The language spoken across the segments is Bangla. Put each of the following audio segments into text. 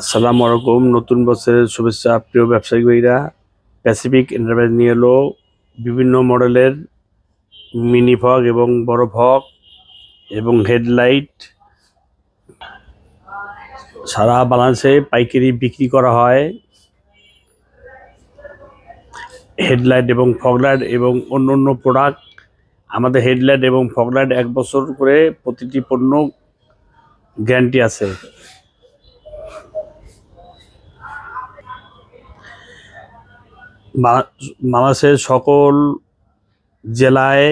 আসসালামু আলাইকুম, নতুন বছরের শুভেচ্ছা প্রিয় ব্যবসায়িক ভাইরা। প্যাসিফিক এন্টারপ্রাইজ নিয়ে এলো বিভিন্ন মডেলের মিনি ফগ এবং বড় ফগ এবং হেডলাইট সারা বাংলাদেশে পাইকারি বিক্রি করা হয়। হেডলাইট এবং ফগলাইট এবং অন্য অন্য প্রোডাক্ট। আমাদের হেডলাইট এবং ফগলাইট এক বছর করে প্রতিটি পণ্য গ্যারান্টি আছে। বাংলাদেশের সকল জেলায়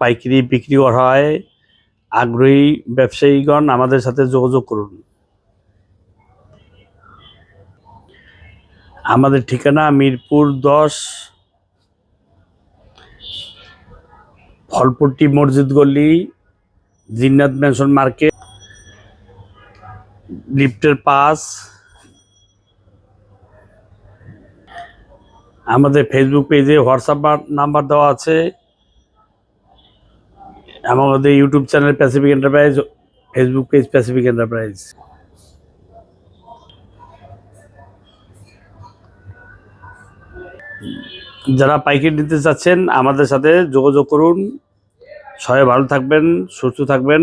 পাইকারি বিক্রি করা হয়। আগ্রহী ব্যবসায়ীগণ আমাদের সাথে যোগাযোগ করুন। আমাদের ঠিকানা মিরপুর দশ, ফলপট্টি মসজিদ গল্লি জিন্নাত ম্যানশন মার্কেট, লিফটের পাস। আমাদের ফেসবুক পেজে হোয়াটসঅ্যাপ নাম্বার দেওয়া আছে আমাদের YouTube channel Pacific enterprise Facebook page Pacific enterprise যারা পাইকারি নিতে চাচ্ছেন, আমাদের সাথে যোগাযোগ করুন। সবাই ভালো থাকবেন, সুস্থ থাকবেন।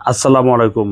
আসসালামু আলাইকুম।